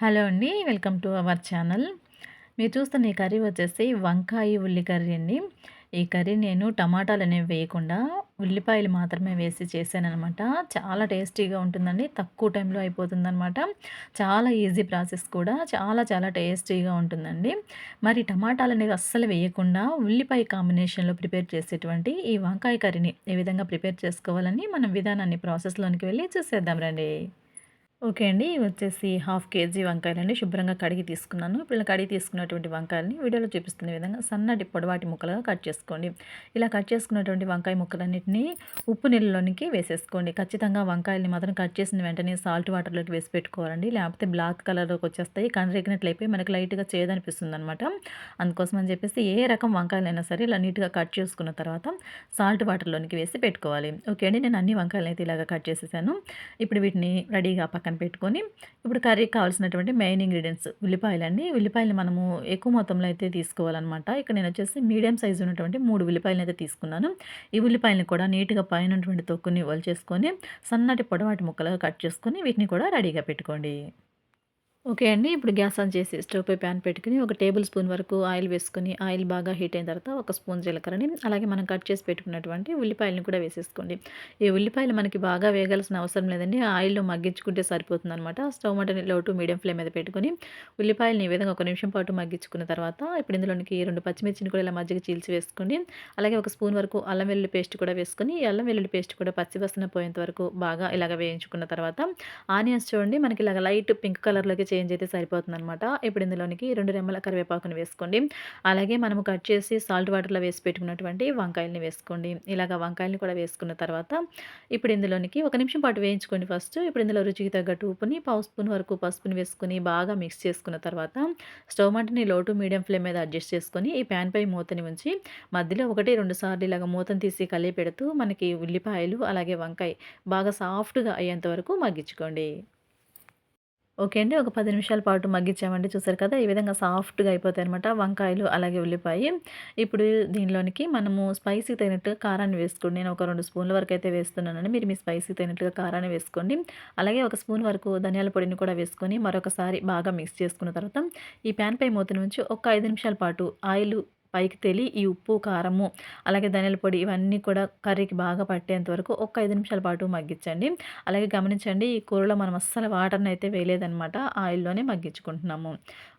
Hello అండి welcome to our channel. మీరు చూస్తున్న ఈ కర్రీ వచ్చేసి వంకాయ ఉల్లి కర్రీ అండి. ఈ కర్రీ నేను టమాటాలు అనేవి వేయకుండా ఉల్లిపాయలు మాత్రమే వేసి చేశానమాట చాలా టేస్టీగా ఉంటుందండి తక్కువ టైంలో అయిపోతుందనమాట చాలా ఈజీ ప్రాసెస్ కూడా చాలా చాలా టేస్టీగా ఉంటుందండి. మరి టమాటాలు అనేవి అస్సలు వేయకుండా ఉల్లిపాయ కాంబినేషన్లో ప్రిపేర్ చేసేటువంటి ఈ వంకాయ కర్రీని ఏ విధంగా ప్రిపేర్ చేసుకోవాలని మనం విధానాన్ని ప్రాసెస్లోనికి వెళ్ళి చూసేద్దాం రండి. ఓకే అండి. ఇవి వచ్చేసి హాఫ్ కేజీ వంకాయలండి. శుభ్రంగా కడిగి తీసుకున్నాను. ఇప్పుడు ఇలా కడిగి తీసుకున్నటువంటి వంకాయలని వీడియోలో చూపిస్తున్న విధంగా సన్నటి పొడవాటి ముక్కలుగా కట్ చేసుకోండి. ఇలా కట్ చేసుకున్నటువంటి వంకాయ ముక్కలన్నింటినీ ఉప్పు నీళ్ళలోనికి వేసేసుకోండి. ఖచ్చితంగా వంకాయల్ని మాత్రం కట్ చేసిన వెంటనే సాల్ట్ వాటర్లోకి వేసి పెట్టుకోవాలండి. లేకపోతే బ్లాక్ కలర్లోకి వచ్చేస్తాయి. కండ్రెగినట్లయిపోయి మనకి లైట్గా చేయదనిపిస్తుంది అనమాట అందుకోసం అని చెప్పేసి ఏ రకం వంకాయలైనా సరే ఇలా నీట్గా కట్ చేసుకున్న తర్వాత సాల్ట్ వాటర్లోనికి వేసి పెట్టుకోవాలి. ఓకే అండి. నేను అన్ని వంకాయలు అయితే ఇలాగ కట్ చేసేసాను. ఇప్పుడు వీటిని రెడీగా పక్కన పక్కన పెట్టుకొని ఇప్పుడు కర్రీకి కావాల్సినటువంటి మెయిన్ ఇంగ్రీడియంట్స్ ఉల్లిపాయలు అండి ఉల్లిపాయలు మనము ఎక్కువ మొత్తంలో అయితే తీసుకోవాలన్నమాట. ఇక్కడ నేను వచ్చేసి మీడియం సైజు ఉన్నటువంటి మూడు ఉల్లిపాయలు అయితే తీసుకున్నాను. ఈ ఉల్లిపాయలను కూడా నీట్గా పైన తొక్కుని చేసుకొని సన్నటి పొడవాటి ముక్కలుగా కట్ చేసుకొని వీటిని కూడా రెడీగా పెట్టుకోండి. ఓకే అండి. ఇప్పుడు గ్యాస్ ఆన్ చేసి స్టవ్ పై ప్యాన్ పెట్టుకుని ఒక టేబుల్ స్పూన్ వరకు ఆయిల్ వేసుకొని ఆయిల్ బాగా హీట్ అయిన తర్వాత ఒక స్పూన్ జీలకర్రని అలాగే మనం కట్ చేసి పెట్టుకున్నటువంటి ఉల్లిపాయలను కూడా వేసేసుకోండి. ఈ ఉల్లిపాయలు మనకి బాగా వేగాల్సిన అవసరం లేదండి. ఆయిల్లో మగ్గించుకుంటే సరిపోతుంది అనమాట స్టవ్ మటన్లో టు మీడియం ఫ్లేమ్ మీద పెట్టుకొని ఉల్లిపాయలని ఈ విధంగా ఒక నిమిషం పాటు మగ్గించుకున్న తర్వాత ఇప్పుడు ఇందులోనికి రెండు పచ్చిమిర్చిని కూడా ఇలా మజ్జిగ చీల్చి వేసుకోండి. అలాగే ఒక స్పూన్ వరకు అల్లం వెల్లుల్లి పేస్ట్ కూడా వేసుకొని ఈ అల్లం వెల్లుల్లి పేస్ట్ కూడా పచ్చి పోయేంత వరకు బాగా ఇలాగ వేయించుకున్న తర్వాత ఆనియన్స్ చూడండి. మనకి ఇలాగ లైట్ పింక్ కలర్లోకి చేంజ్ అయితే సరిపోతుందనమాట ఇప్పుడు ఇందులోనికి రెండు రెమ్మల కరివేపాకుని వేసుకోండి. అలాగే మనము కట్ చేసి సాల్ట్ వాటర్లో వేసి పెట్టుకున్నటువంటి వంకాయలని వేసుకోండి. ఇలాగ వంకాయలని కూడా వేసుకున్న తర్వాత ఇప్పుడు ఇందులోనికి ఒక నిమిషం పాటు వేయించుకోండి ఫస్ట్. ఇప్పుడు ఇందులో రుచికి తగ్గట్టు ఉప్పుని పావు స్పూన్ వరకు పసుపుని వేసుకుని బాగా మిక్స్ చేసుకున్న తర్వాత స్టవ్ మంటని లో టు మీడియం ఫ్లేమ్ మీద అడ్జస్ట్ చేసుకొని ఈ ప్యాన్ పై మూతని ఉంచి మధ్యలో ఒకటి రెండు సార్లు ఇలాగ మూతను తీసి కలిపి పెడుతూ మనకి ఉల్లిపాయలు అలాగే వంకాయ బాగా సాఫ్ట్గా అయ్యేంత వరకు మగ్గించుకోండి. ఓకే అండి. ఒక పది నిమిషాల పాటు మగ్గించామండి చూసారు కదా ఈ విధంగా సాఫ్ట్గా అయిపోతాయి అనమాట వంకాయలు అలాగే ఉల్లిపాయ. ఇప్పుడు దీనిలోనికి మనము స్పైసీ తగినట్టుగా కారాన్ని వేసుకోండి. నేను ఒక రెండు స్పూన్ల వరకు అయితే వేస్తున్నానండి. మీరు మీ స్పైసీ తగినట్టుగా కారాన్ని వేసుకోండి. అలాగే ఒక స్పూన్ వరకు ధనియాల పొడిని కూడా వేసుకొని మరొకసారి బాగా మిక్స్ చేసుకున్న తర్వాత ఈ ప్యాన్ పై మూత నుంచి ఒక ఐదు నిమిషాల పాటు ఆయిల్ పైకి తెలి ఈ ఉప్పు కారము అలాగే ధనియాల పొడి ఇవన్నీ కూడా కర్రీకి బాగా పట్టేంత వరకు ఒక ఐదు నిమిషాల పాటు మగ్గించండి. అలాగే గమనించండి ఈ కూరలో మనం అస్సలు వాటర్ని అయితే వేయలేదనమాట ఆయిల్లోనే మగ్గించుకుంటున్నాము.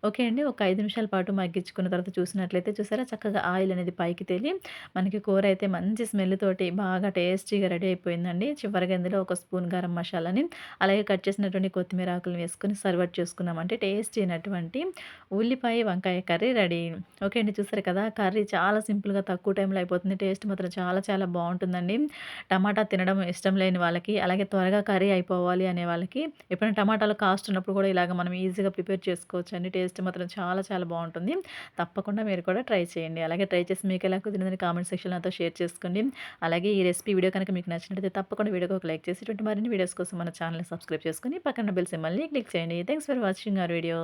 ఓకే అండి ఒక ఐదు నిమిషాల పాటు మగ్గించుకున్న తర్వాత చూసినట్లయితే చూసారా చక్కగా ఆయిల్ అనేది పైకి తేలి మనకి కూర అయితే మంచి స్మెల్ తోటి బాగా టేస్టీగా రెడీ అయిపోయిందండి. చివరిగా ఇందులో ఒక స్పూన్ గరం మసాలాని అలాగే కట్ చేసినటువంటి కొత్తిమీర ఆకులు వేసుకొని సర్వ్ చేసుకున్నామంటే టేస్టీ అయినటువంటి ఉల్లిపాయ వంకాయ కర్రీ రెడీ. ఓకే అండి చూసారు కదా కదా! కర్రీ చాలా సింపుల్గా తక్కువ టైంలో అయిపోతుంది. టేస్ట్ మాత్రం చాలా చాలా బాగుంటుందండి. టమాటా తినడం ఇష్టం లేని వాళ్ళకి అలాగే త్వరగా కర్రీ అయిపోవాలి అనే వాళ్ళకి ఎప్పుడైనా టమాటాలు కాస్ట్ ఉన్నప్పుడు కూడా ఇలాగ మనం ఈజీగా ప్రిపేర్ చేసుకోవచ్చు అండి టేస్ట్ మాత్రం చాలా చాలా బాగుంటుంది. తప్పకుండా మీరు కూడా ట్రై చేయండి. అలాగే ట్రై చేసి మీకు ఎలా కుదిరిందని కామెంట్ సెక్షన్ నాతో షేర్ చేసుకోండి. అలాగే ఈ రెసిపీ వీడియో కనుక మీకు నచ్చినట్లయితే తప్పకుండా వీడియోకి ఒక లైక్ చేసి ఇటువంటి మరిన్ని వీడియోస్ కోసం మన ఛానల్ సబ్స్క్రైబ్ చేసుకుని పక్కన బెల్ సింబల్ని క్లిక్ చేయండి. Thanks for watching our video.